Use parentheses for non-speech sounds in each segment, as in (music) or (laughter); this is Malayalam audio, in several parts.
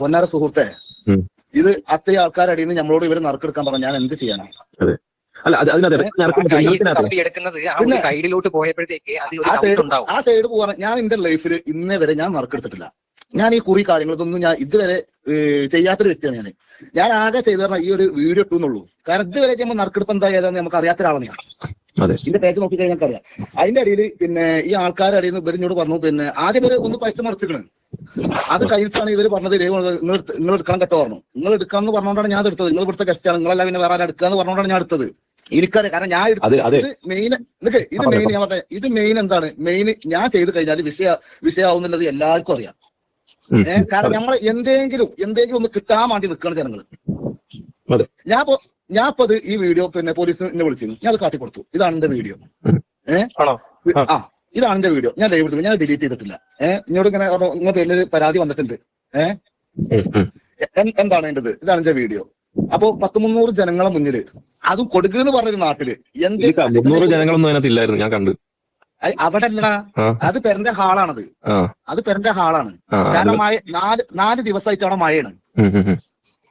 പൊന്നാര സുഹൃത്തെ. ഇത് അത്രയും ആൾക്കാരടിയിൽ നിന്ന് നമ്മളോട് ഇവർ നറുക്കെടുക്കാൻ പറഞ്ഞു ഞാൻ എന്ത് ചെയ്യാനാണ് അല്ല അത് അതിനകത്ത് ആ സൈഡ് പോവാ ഞാൻ എന്റെ ലൈഫിൽ ഇന്നേ വരെ ഞാൻ നറുക്കെടുത്തിട്ടില്ല. ഞാൻ ഈ കുറി കാര്യങ്ങൾ ഇതൊന്നും ഞാൻ ഇതുവരെ ചെയ്യാത്തൊരു വ്യക്തിയാണ് ഞാൻ ഞാൻ ആകെ ചെയ്തു പറഞ്ഞാൽ ഈ ഒരു വീഡിയോ ഇട്ടുന്നുള്ളൂ കാരണം ഇതുവരെ ചെയ്യുമ്പോൾ നറുക്കെടുപ്പ് എന്താ ഏതാന്ന് നമുക്ക് അറിയാത്ത ഒരാളാണ് ഞാൻ ഇതിന്റെ പേജ് നോക്കി കഴിഞ്ഞാൽ അറിയാം അതിന്റെ അടിയിൽ പിന്നെ ഈ ആൾക്കാരുടെ അടിയിൽ നിന്ന് ഇവരിഞ്ഞോട് പറഞ്ഞു പിന്നെ ആദ്യം ഒരു ഒന്ന് പൈസ മറിച്ചിക്കണ് അത് കഴിഞ്ഞിട്ടാണ് ഇവർ പറഞ്ഞത് "ദേ നിങ്ങൾ നിങ്ങൾ എടുക്കാൻ കേട്ടോ പറഞ്ഞു. നിങ്ങൾ എടുക്കാന്ന് പറഞ്ഞുകൊണ്ടാണ് ഞാൻ എടുത്തത്. നിങ്ങൾ ഇവിടുത്തെ ഗസ്റ്റാണ് നിങ്ങളല്ല പിന്നെ വേറെ ആരും എടുക്കാന്ന് പറഞ്ഞുകൊണ്ടാണ് ഞാൻ എടുത്തത്. എനിക്കറിയാം കാരണം ഞാൻ എടുത്തത് മെയിൻ നിക്ക് ഇത് മെയിൻ ഞാൻ പറഞ്ഞ. ഇത് മെയിൻ എന്താണ്? മെയിൻ ഞാൻ ചെയ്ത് കഴിഞ്ഞാൽ വിഷയ വിഷയമാവുന്നുള്ളത് എല്ലാവർക്കും അറിയാം. ഏഹ് കാരണം നമ്മൾ എന്തെങ്കിലും എന്തെങ്കിലും ഒന്ന് കിട്ടാൻ വേണ്ടി നിൽക്കണം ജനങ്ങൾ. ഞാൻ ഇപ്പൊ ഞാൻ ഇപ്പൊ ഈ വീഡിയോ പിന്നെ പോലീസിനെ വിളിച്ചിരുന്നു. ഞാൻ അത് കാട്ടിക്കൊടുത്തു. ഇതാണ് എന്റെ വീഡിയോ ഏഹ്? ആണോ? ആ. ഇതാണ് എന്റെ വീഡിയോ ഞാൻ ലൈവ് എടുത്തു ഞാൻ ഡിലീറ്റ് ചെയ്തിട്ടില്ല. ഏഹ് ഇങ്ങോട്ട് ഇങ്ങനെ നിങ്ങളുടെ പേരിൽ പരാതി വന്നിട്ടുണ്ട്. ഏഹ് എന്താണ് എന്റേത് ഇതാണ് എന്റെ വീഡിയോ അപ്പൊ പത്ത് മുന്നൂറ് ജനങ്ങളെ മുന്നിൽ അതും കൊടുക്കുക എന്ന് പറഞ്ഞൊരു നാട്ടിൽ മുന്നൂറ് ജനങ്ങളൊന്നും അതിനകത്ത് ഇല്ലായിരുന്നു ഞാൻ കണ്ടു. അവിടെ അല്ലടാ അത് പെരന്റെ ഹാളാണത്. അത് പെരന്റെ ഹാളാണ്. കാരണം നാല് നാല് ദിവസമായിട്ട് അവിടെ മഴയാണ്.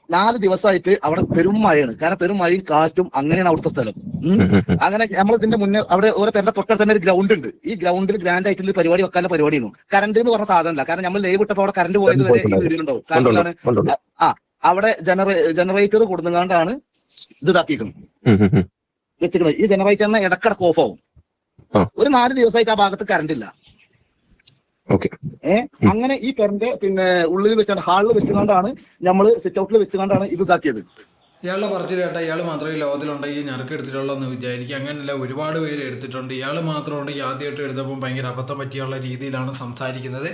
നാല് ദിവസമായിട്ട് അവിടെ പെരും മഴയാണ്. കാരണം പെരും മഴയും കാറ്റും അങ്ങനെയാണ് അവിടുത്തെ സ്ഥലം. (laughs) അങ്ങനെ നമ്മൾ ഇതിന്റെ മുന്നേ അവിടെ ഓരോ പേരുടെ തൊട്ടടുത്ത് തന്നെ ഒരു ഗ്രൗണ്ട് ഉണ്ട്. ഈ ഗ്രൗണ്ടിൽ ഗ്രാൻഡ് ആയിട്ടുള്ള പരിപാടി വെക്കാനുള്ള പരിപാടി ആയിരുന്നു കറണ്ട് എന്ന് പറഞ്ഞ സാധനമല്ല കാരണം നമ്മൾ ലൈവ് ഇട്ടപ്പോൾ അവിടെ കറണ്ട് പോയത് വരെ ഈ വീഡിയോ ഉണ്ടാവും കാരണം ഉണ്ട്. അവിടെ ജനറേ ജനറേറ്റർ കൊടുങ്ങാണ്ടാണ് ഇത് ഇതാക്കിയിരിക്കുന്നത്. (laughs) വെച്ചിരിക്കുന്നത്. ഈ ജനറേറ്ററിനെ ഇടക്കിടക്ക് ഓഫ് ആവും. ആ. ഒരു നാല് ദിവസമായിട്ട് ആ ഭാഗത്ത് കറണ്ട് ഇല്ല. ഏഹ് അങ്ങനെ ഈ പെരന്റെ പിന്നെ ഉള്ളിൽ വെച്ചാണ് ഹാളിൽ വെച്ചുകൊണ്ടാണ് നമ്മൾ സിറ്റ് ഔട്ടിൽ വെച്ചുകൊണ്ടാണ് ഇത് ഇതാക്കിയത്. ഇയാളുടെ പറച്ചിൽ കേട്ടാ ഇയാൾ മാത്രമേ ഈ ലോകത്തിലുണ്ടെങ്കിൽ ഞറക്ക് എടുത്തിട്ടുള്ളതെന്ന് വിചാരിക്കുക. അങ്ങനെയല്ല ഒരുപാട് പേര് എടുത്തിട്ടുണ്ട്. ഇയാൾ മാത്രമുണ്ടെങ്കിൽ ആദ്യമായിട്ട് എടുത്തപ്പോൾ ഭയങ്കര അബദ്ധം പറ്റിയുള്ള രീതിയിലാണ് സംസാരിക്കുന്നത്.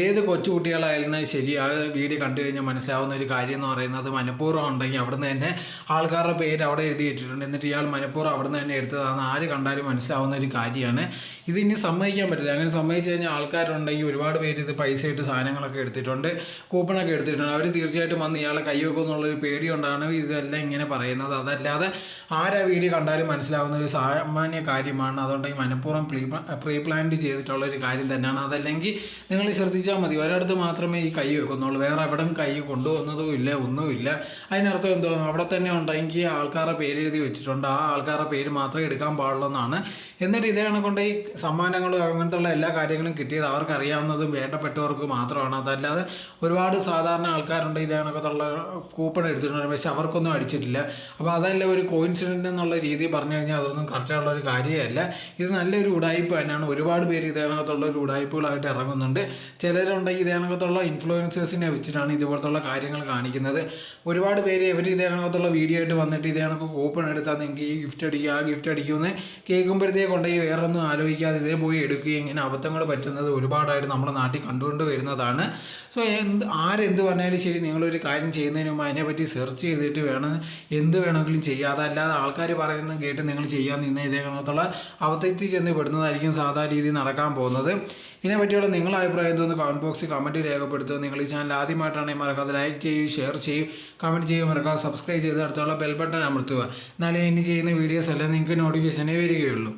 ഏത് കൊച്ചുകുട്ടികളായാലും ശരി ആ വീഡിയോ കണ്ടു കഴിഞ്ഞാൽ മനസ്സിലാവുന്ന ഒരു കാര്യം എന്ന് പറയുന്നത് മനഃപൂർവം ഉണ്ടെങ്കിൽ അവിടുന്ന് തന്നെ ആൾക്കാരുടെ പേര് അവിടെ എഴുതി വെച്ചിട്ടുണ്ട് എന്നിട്ട് ഇയാൾ മനഃപൂർവം അവിടുന്ന് തന്നെ എടുത്തതാണ് ആര് കണ്ടാലും മനസ്സിലാവുന്ന ഒരു കാര്യമാണ്. ഇത് ഇനി സമ്മതിക്കാൻ പറ്റില്ല. അങ്ങനെ സമ്മതിച്ചു കഴിഞ്ഞാൽ ആൾക്കാരുണ്ടെങ്കിൽ ഒരുപാട് പേര് ഇത് പൈസ ഇട്ട് സാധനങ്ങളൊക്കെ എടുത്തിട്ടുണ്ട് കൂപ്പണൊക്കെ എടുത്തിട്ടുണ്ട്. അവർ തീർച്ചയായിട്ടും വന്ന് ഇയാളെ കൈവെക്കും എന്നുള്ളൊരു പേടി കൊണ്ടാണ് ഇതെല്ലാം ഇങ്ങനെ പറയുന്നത്. അതല്ലാതെ ആരാ വീഡിയോ കണ്ടാലും മനസ്സിലാവുന്ന ഒരു സാമാന്യ കാര്യമാണ്. അതുകൊണ്ടെങ്കിൽ മനഃപൂർവം പ്രീ പ്രീ പ്ലാൻഡ് ചെയ്തിട്ടുള്ള ഒരു കാര്യം തന്നെയാണ്. അതല്ലെങ്കിൽ നിങ്ങൾ ശ്രദ്ധിച്ചാൽ മതി. ഒരിടത്ത് മാത്രമേ ഈ കൈ വെക്കുന്നുള്ളൂ. വേറെ എവിടെയും കൈ കൊണ്ടുവന്നതും ഇല്ല ഒന്നുമില്ല. അതിനർത്ഥം എന്തോ അവിടെ തന്നെ ഉണ്ടെങ്കിൽ ആൾക്കാരുടെ പേര് എഴുതി വെച്ചിട്ടുണ്ട്. ആ ആൾക്കാരുടെ പേര് മാത്രമേ എടുക്കാൻ പാടുള്ളൂ എന്നാണ് എന്നിട്ട് ഇതേ കൊണ്ട് ഈ സമ്മാനങ്ങളും അങ്ങനത്തെ ഉള്ള എല്ലാ കാര്യങ്ങളും കിട്ടിയത് അവർക്ക് അറിയാവുന്നതും വേണ്ടപ്പെട്ടവർക്ക് മാത്രമാണ്. അതല്ലാതെ ഒരുപാട് സാധാരണ ആൾക്കാരുണ്ട് ഇതേ കണക്കത്തുള്ള കൂപ്പൺ എടുത്തിട്ടുണ്ട്. പക്ഷെ അവർക്കൊന്നും അടിച്ചിട്ടില്ല. അപ്പോൾ അതല്ല ഒരു കോയിൻസിഡന്റ് എന്നുള്ള രീതി പറഞ്ഞു കഴിഞ്ഞാൽ അതൊന്നും കറക്റ്റായുള്ള ഒരു കാര്യമല്ല. ഇത് നല്ലൊരു ഉടായ്പ തന്നെയാണ്. ഒരുപാട് പേര് ഇതേ കണക്കത്തുള്ള ഒരു ഉടായ്പകളായിട്ട് ഇറങ്ങുന്നുണ്ട്. ചിലരുണ്ടെങ്കിൽ ഇതേ കണക്കത്തുള്ള ഇൻഫ്ലുവൻസേഴ്സിനെ വെച്ചിട്ടാണ് ഇതുപോലത്തുള്ള കാര്യങ്ങൾ കാണിക്കുന്നത്. ഒരുപാട് പേര് ഇവർ ഇതേ കണക്കത്തുള്ള വീഡിയോ ആയിട്ട് വന്നിട്ട് ഇതേ കണക്ക് കൂപ്പൺ എടുത്താൽ നിങ്ങൾക്ക് ഈ ഗിഫ്റ്റ് അടിക്കുക ആ ഗിഫ്റ്റ് അടിക്കുമെന്ന് കേൾക്കുമ്പോഴത്തേക്ക് കൊണ്ടുപോയി വേറെ ഒന്നും ആലോചിക്കാതെ ഇതേ പോയി എടുക്കുകയും ഇങ്ങനെ അബദ്ധങ്ങൾ പറ്റുന്നത് ഒരുപാടായിട്ട് നമ്മുടെ നാട്ടിൽ കണ്ടുകൊണ്ട് വരുന്നതാണ്. സോ എന്ത് ആരെന്ത് പറഞ്ഞാലും ശരി നിങ്ങളൊരു കാര്യം ചെയ്യുന്നതിന് മുമ്പ് അതിനെപ്പറ്റി സെർച്ച് ചെയ്തിട്ട് വേണം എന്ത് വേണമെങ്കിലും ചെയ്യാതെ അല്ലാതെ ആൾക്കാർ പറയുന്നത് കേട്ട് നിങ്ങൾ ചെയ്യാൻ നിന്ന് ഇതേ കണക്കത്തുള്ള അബദ്ധത്തിൽ ചെന്ന് പെടുന്നതായിരിക്കും സാധാരണ രീതിയിൽ നടക്കാൻ പോകുന്നത്. ഇതിനെ പറ്റിയുള്ള നിങ്ങളുടെ അഭിപ്രായം എന്തോന്ന് കമന്റ് ബോക്സിൽ കമന്റ് രേഖപ്പെടുത്തുക. നിങ്ങൾ ഈ ചാനൽ ആദ്യമായിട്ടാണെങ്കിൽ മറക്കാതെ ലൈക്ക് ചെയ്യൂ ഷെയർ ചെയ്യൂ കമന്റ് ചെയ്യുക മറക്കാതെ സബ്സ്ക്രൈബ് ചെയ്ത് അടുത്തുള്ള ബെൽ ബട്ടൺ അമർത്തുക. എന്നാലേ ഇനി ചെയ്യുന്ന വീഡിയോസ് എല്ലാം നിങ്ങൾക്ക് നോട്ടിഫിക്കേഷനേ വരികയുള്ളൂ.